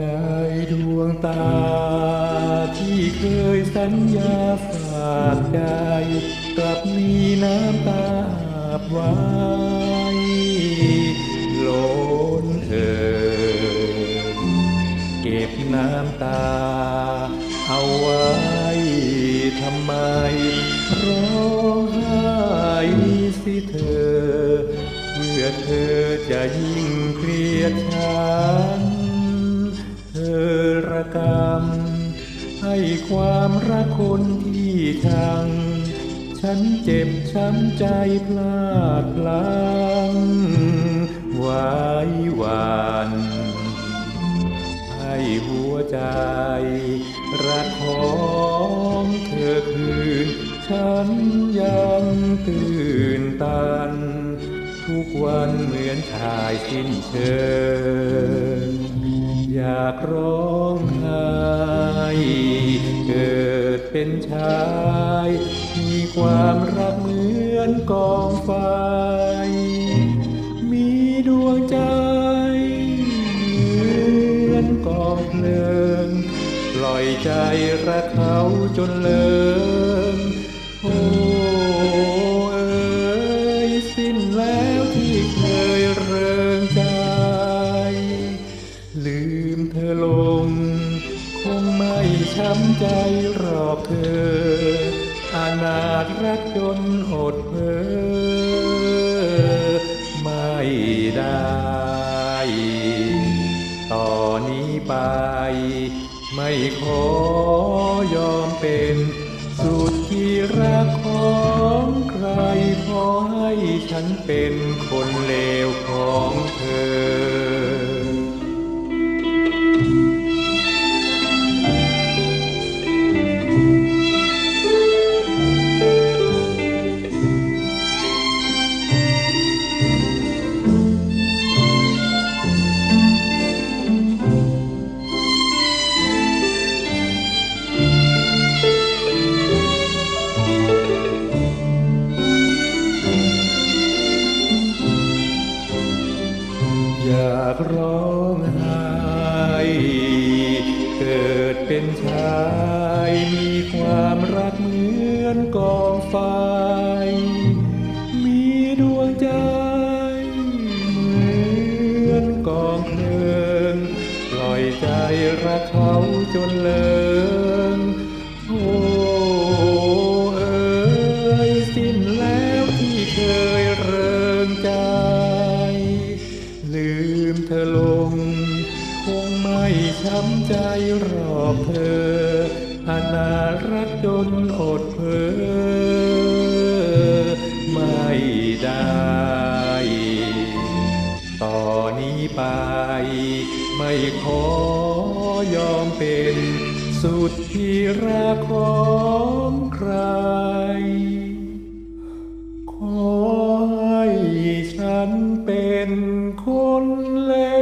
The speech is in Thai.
ในดวงตา ที่เคยสัญญาฝากใจกลับมีน้ำตาอาบไว้ล้นเอ่ยเก็บน้ำตา เอาไว้ทำไมร้องไห้สิเธอ เมื่อเธอจะยิ่งเกลียดฉัน ความรักคนที่ชัง ฉันเจ็บช้ำใจพลาดพลั้งไว้หวันให้หัวใจ รักของเธอคืน ฉันยังตื่นตัน ทุกวันเหมือนชายสิ้นเชิงอยากร้อง เป็นชาย มีความรักเหมือนกองไฟ มีดวงใจเหมือนกองเพลิง ปล่อยใจรักเขาจนเลิงโอ้เอ้ยสิ้นแล้วที่เคยเริงใจ ลืมเธอลง คงไม่ช้ำใจาถรักจนอดเพอไม่ได้ ต่อนนี้ไป ไม่ขอยอมเป็นสุดที่รักของใครขอให้ฉันเป็นคนเลวของเธอ อยากร้องไห้เกิดเป็นชายมีความรักเหมือนกองไฟ มีดวงใจเหมือนกองเพลิง ปล่อยใจรักเขาจนเลิง ช้ำใจรอเธออนารักจนอดเพอไม่ได้ ต่อนนี้ไป ไม่ขอยอมเป็นสุดที่รักของใคร ขอให้ฉันเป็นคนเลว